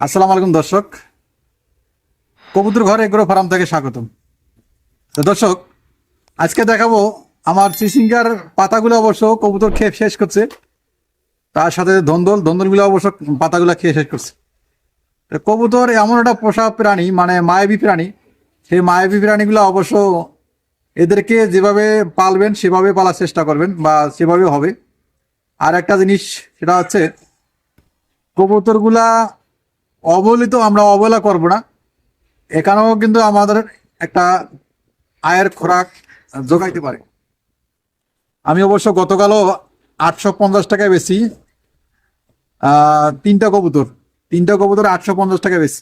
আসসালামু আলাইকুম, দর্শক। কবুতর ঘর এগ্রো ফার্ম থেকে স্বাগতম। তো দর্শক, আজকে দেখাবো আমার চিচিঙ্গার পাতাগুলো অবশ্য কবুতর খেয়ে শেষ করছে। তার সাথে ধন্দল ধন্দলগুলো অবশ্য পাতাগুলো খেয়ে শেষ করছে। কবুতর এমন একটা পোষা প্রাণী মানে মায়াবী প্রাণী। সেই মায়াবী প্রাণীগুলো অবশ্য এদেরকে যেভাবে পালবেন, সেভাবে পালার চেষ্টা করবেন বা সেভাবে হবে। আর একটা জিনিস, সেটা হচ্ছে কবুতরগুলা অবহেলিত আমরা অবহেলা করব না। এখানেও কিন্তু আমাদের একটা আয়ের খোরাক যোগাইতে পারে। আমি অবশ্য গতকালও আটশো পঞ্চাশ টাকায় বেশি তিনটা কবুতর। তিনটা কবুতর আটশো পঞ্চাশ টাকা বেশি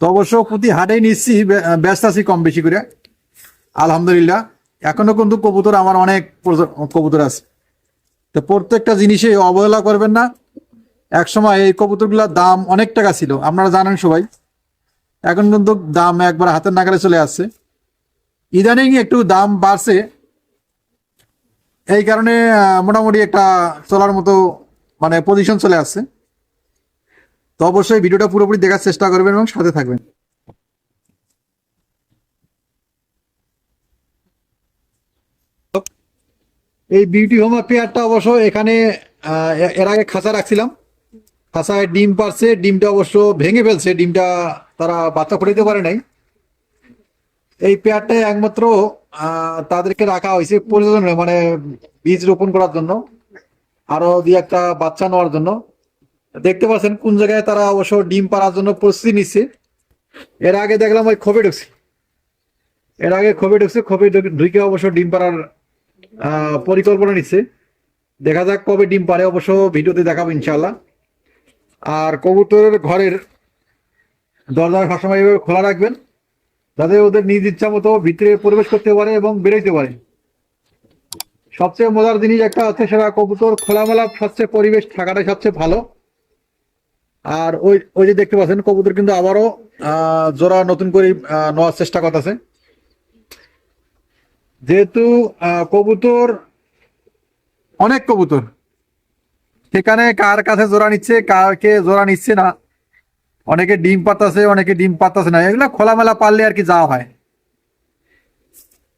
তো অবশ্য প্রতি হাটেই নিচ্ছি ব্যস্ত আছি কম বেশি করে। আলহামদুলিল্লাহ। এখনও কিন্তু কবুতর আমার অনেক কবুতর আছে। তো প্রত্যেকটা জিনিসে অবহেলা করবেন না। এক সময় এই কবুতরগুলোর দাম অনেক টাকা ছিল, আপনারা জানেন সবাই। এখন কিন্তু দাম একবার হাতের নাগালে চলে আসছে। ইদানিং একটু দাম বাড়ছে। এই কারণে মোটামুটি একটা চলার মতো মানে পজিশন চলে আসছে। তো অবশ্যই ভিডিওটা পুরোপুরি দেখার চেষ্টা করবেন এবং সাথে থাকবেন। এই বিউটি হোমা পেয়ারটা অবশ্য এখানে এর আগে খাঁচা রাখছিলাম। খাঁচায় ডিম পারছে, ডিমটা অবশ্য ভেঙে ফেলছে, ডিমটা তারা বাচ্চা ফুটাইতে পারে নাই। এই পেয়ারটা একমাত্র তাদেরকে রাখা হয়েছে প্রয়োজনে মানে বীজ রোপণ করার জন্য, আরও দুই একটা বাচ্চা নেওয়ার জন্য। দেখতে পাচ্ছেন কোন জায়গায় তারা অবশ্য ডিম পাড়ার জন্য প্রস্তুতি নিচ্ছে। এর আগে দেখলাম ওই খোপে ঢুকছে। এর আগে খোপে ঢুকছে খোপে ঢুকে- অবশ্য ডিম পাড়ার পরিকল্পনা নিচ্ছে। দেখা যাক কবে ডিম পারে অবশ্য ভিডিওতে দেখাবো ইনশাল্লাহ আর কবুতরের ঘরের দরজা সবসময় এভাবে খোলা রাখবেন, যাতে ওদের নিজ ইচ্ছা মতো ভিতরে প্রবেশ করতে পারে এবং বেরোইতে পারে। সবচেয়ে মজার জিনিস একটা হচ্ছে সেটা কবুতর খোলামেলা সবচেয়ে পরিবেশ থাকাটাই সবচেয়ে ভালো। আর ওই ওই যে দেখতে পাচ্ছেন, কবুতর কিন্তু আবারও জোড়া নতুন করে নেওয়ার চেষ্টা করতেছে। যেহেতু কবুতর, অনেক কবুতর সেখানে কার কাছে জোড়া নিচ্ছে, কারকে জোড়া নিচ্ছে না। অনেকে ডিম পাতাছে, অনেকে ডিম পাতাছে না। এগুলো খোলামেলা পারলে আর কি যাওয়া হয়।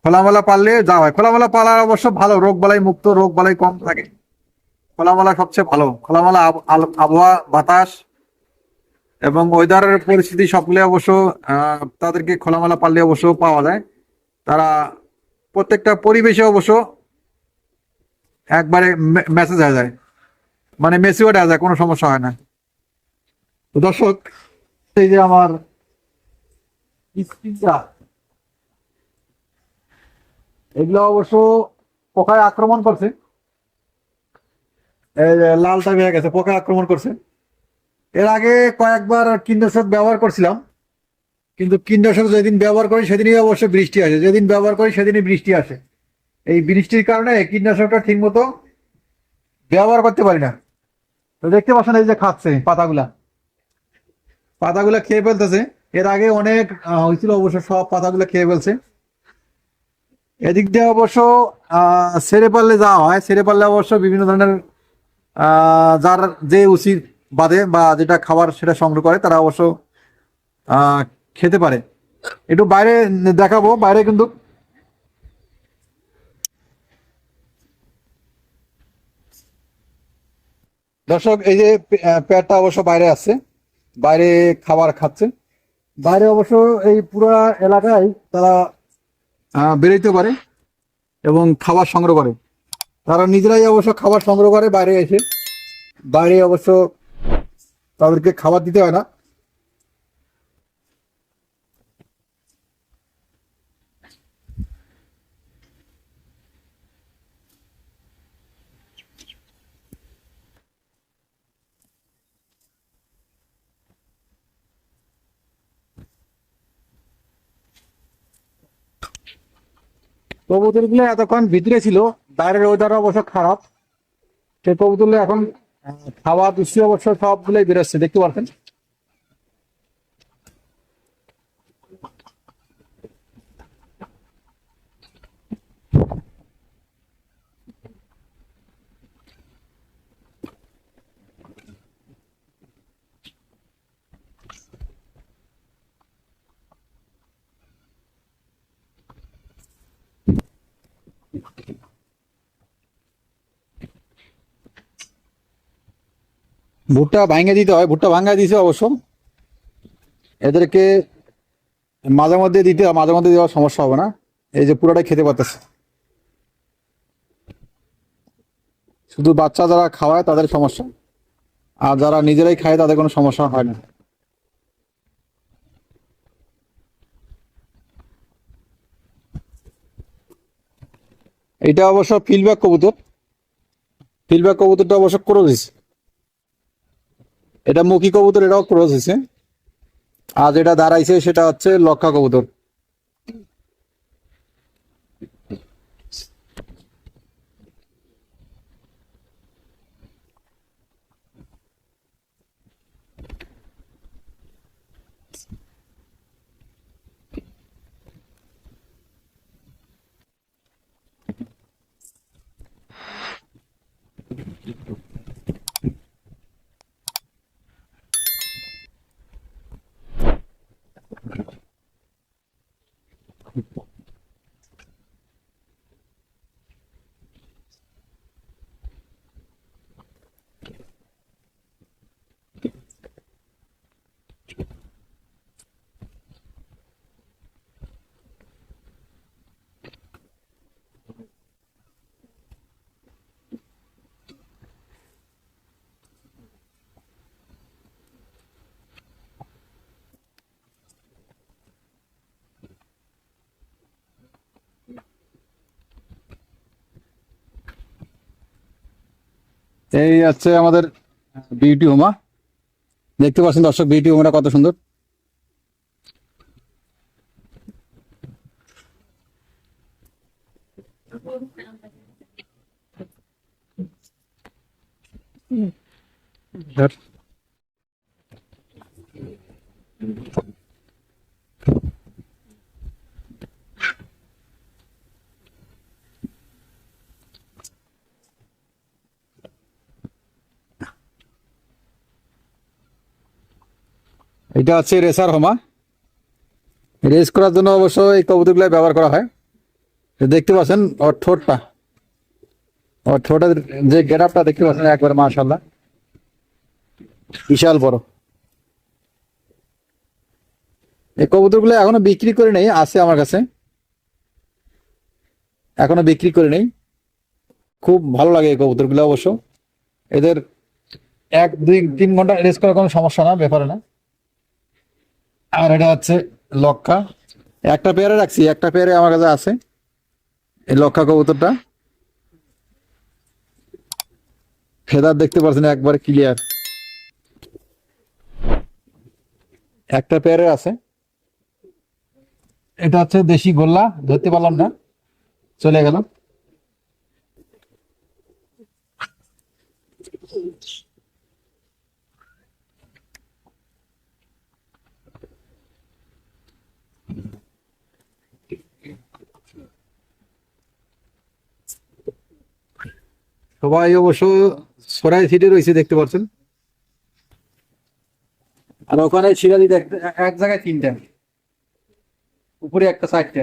খোলামেলা পারলে যাওয়া হয়। খোলামেলা পালার অবশ্য ভালো, রোগ বালাই মুক্ত, রোগ বালাই কম থাকে। খোলামেলা সবচেয়ে ভালো। খোলামেলা আবহাওয়া, বাতাস এবং ওয়েদারের পরিস্থিতি সবগুলো অবশ্য তাদেরকে খোলামেলা পারলে অবশ্য পাওয়া যায়। তারা প্রত্যেকটা পরিবেশে অবশ্য একবারে মেসেজ হয়ে যায়। মানে মেসিওর হয়ে যায় কোনো সমস্যা হয় না। দর্শক, এই যে আমার এগুলো অবশ্য পোকায় আক্রমণ করছে। লালটা হয়ে গেছে, পোকায় আক্রমণ করছে। এর আগে কয়েকবার কীটনাশক ব্যবহার করছিলাম, কিন্তু কীটনাশক যেদিন ব্যবহার করি সেদিনই অবশ্য বৃষ্টি আসে। যেদিন ব্যবহার করি সেদিনই বৃষ্টি আসে। এই বৃষ্টির কারণে কীটনাশকটা ঠিক মতো ব্যবহার করতে পারি না। দেখতে পাচ্ছেন এই যে খাচ্ছে পাতাগুলা। পাতাগুলা খেয়ে ফেলতেছে। এর আগে অনেক হয়েছিল অবশ্য, সব পাতাগুলো খেয়ে ফেলছে। এদিক দিয়ে অবশ্য সেরে পারলে যাওয়া হয় সেরে পারলে অবশ্য বিভিন্ন ধরনের যার যে উচিত বাদে বা যেটা খাবার সেটা সংগ্রহ করে, তারা অবশ্য খেতে পারে। একটু বাইরে দেখাবো, বাইরে কিন্তু দর্শক, এই যে পেটটা অবশ্য বাইরে আছে। বাইরে খাবার খাচ্ছে। বাইরে অবশ্য এই পুরো এলাকায় তারা বেরোইতে পারে এবং খাবার সংগ্রহ করে। তারা নিজেরাই অবশ্য খাবার সংগ্রহ করে, বাইরে এসে। বাইরে অবশ্য তাদেরকে খাবার দিতে হয় না। কবুতরগুলো এতক্ষণ ভিতরে ছিল, বাইরের ওয়েদার অবশ্য খারাপ। সেই কবুতর এখন খাওয়া, দুষ্টি অবশ্য সবগুলোই বেরোচ্ছে, দেখতে পাচ্ছেন ভুট্টা ভাঙে দিতে হয়, ভুট্টা ভাঙা দিছে অবশ্য। এদেরকে মাঝে মধ্যে দিতে মাঝে মধ্যে দেওয়ার সমস্যা হবে না। এই যে পুরোটাই খেতে পারতেছে। শুধু বাচ্চা যারা খাওয়ায় তাদের সমস্যা, আর যারা নিজেরাই খায় তাদের কোনো সমস্যা হয় না। এটা অবশ্য ফিল্ডব্যাক কবুতর। ফিল্ডব্যাক কবুতরটা অবশ্য ক্রোজ হয়েছে এটা মুখী কবুতর এটাও ক্রস হয়েছে। আর যেটা দাঁড়াইছে সেটা হচ্ছে লক্ষা কবুতর। people. এই হচ্ছে আমাদের বিউটি হোমা দেখতে পাচ্ছেন দর্শক বিউটি হোমাটা কত সুন্দর। এটা হচ্ছে রেসার হোমা। রেস করার জন্য অবশ্য এই কবুতরগুলো ব্যবহার করা হয়। দেখতে পাচ্ছেন, ওর ঠোঁটটা। ওর ঠোঁটের যে গেট আপটা দেখতে পাচ্ছেন একবারে মাশাল্লাহ বিশাল বড়। এই কবুতরগুলো এখনও বিক্রি করে নেই, আছে আমার কাছে। এখনও বিক্রি করে নেই। খুব ভালো লাগে এই কবুতরগুলো অবশ্য। এদের এক, দুই, তিন ঘণ্টা রেস করার কোনো সমস্যা না, ব্যাপারে না। আর এটা হচ্ছে লক্ষা একটা পেয়ারে রাখছি, একটা পেয়ারে আমার কাছে আছে। এই লক্ষা কবুতরটা। ফেদার দেখতে পাচ্ছেন একবার ক্লিয়ার একটা পেয়ারে আছে। এটা হচ্ছে দেশি গোল্লা, ধরতে পারলাম না। চলে গেল। সবাই অবশ্য সরাই সিটে রয়েছে, দেখতে পাচ্ছেন। আর ওখানে সিরাজি দেখতে এক জায়গায় তিনটা উপরে একটা চারটে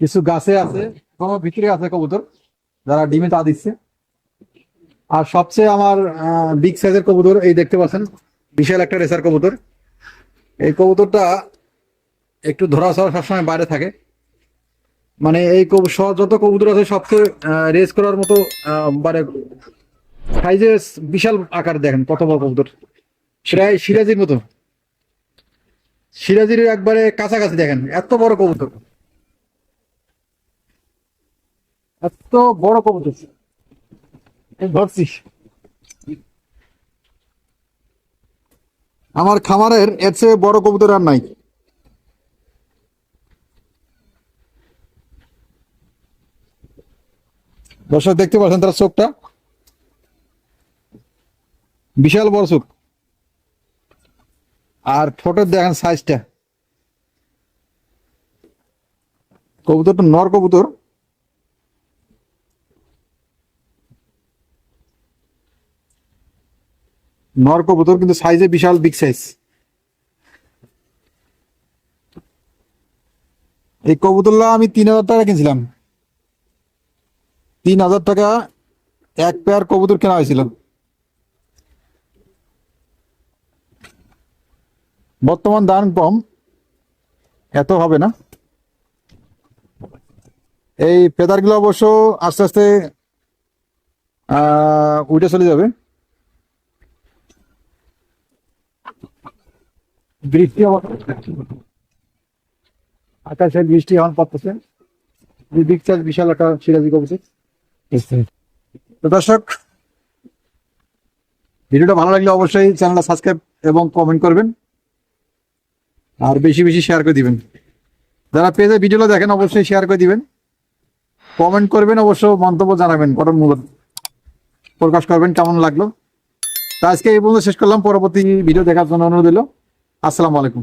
কিছু গাছে আছে কোনো ভিতরে আছে কবুতর, যারা ডিমে তা দিচ্ছে। আর সবচেয়ে আমার বিগ সাইজের কবুতর, এই দেখতে পাচ্ছেন, বিশাল একটা রেসার কবুতর। এই কবুতরটা একটু ধরা সরা সবসময় বাইরে থাকে। মানে এই যত কবুতর আছে সবচেয়ে রেস করার মতো মানে সাইজে বিশাল আকার দেখেন, কত বড় কবুতর। প্রায় সিরাজির মতো। সিরাজির একবারে কাছাকাছি দেখেন, এত বড় কবুতর। এত বড় কবুতর। ধরছিস আমার খামারের এর চেয়ে বড় কবুতর আর নাই। দর্শক দেখতে পাচ্ছেন তার চোখটা। বিশাল বড় চোখ। আর ঠোঁটের দেখেন সাইজটা কবুতরটা নর কবুতর। নর কবুতর, কিন্তু সাইজে বিশাল বিগ সাইজ এই কবুতরটা আমি তিন হাজার টাকা কিনছিলাম। তিন হাজার টাকা এক পেয়ার কবুতর কেনা হয়েছিল। বর্তমান দাম কম, এত হবে না। এই পেদারগুলো অবশ্য আস্তে আস্তে উঠে চলে যাবে। বৃষ্টি অবশ্য আকাশে বৃষ্টি এখন চাষ বিশাল একটা সিরাজি কবুতর। তো দর্শক, ভিডিওটা ভালো লাগলে অবশ্যই চ্যানেলটা সাবস্ক্রাইব এবং কমেন্ট করবেন। আর বেশি বেশি শেয়ার করে দিবেন। যারা পেজে ভিডিওটা দেখেন, অবশ্যই শেয়ার করে দিবেন। কমেন্ট করবেন, অবশ্য মন্তব্য জানাবেন গঠন মূলক প্রকাশ করবেন, কেমন লাগল। তা আজকে এই পর্যন্ত শেষ করলাম। পরবর্তী ভিডিও দেখার জন্য অনুরোধ দিল আসসালামু আলাইকুম।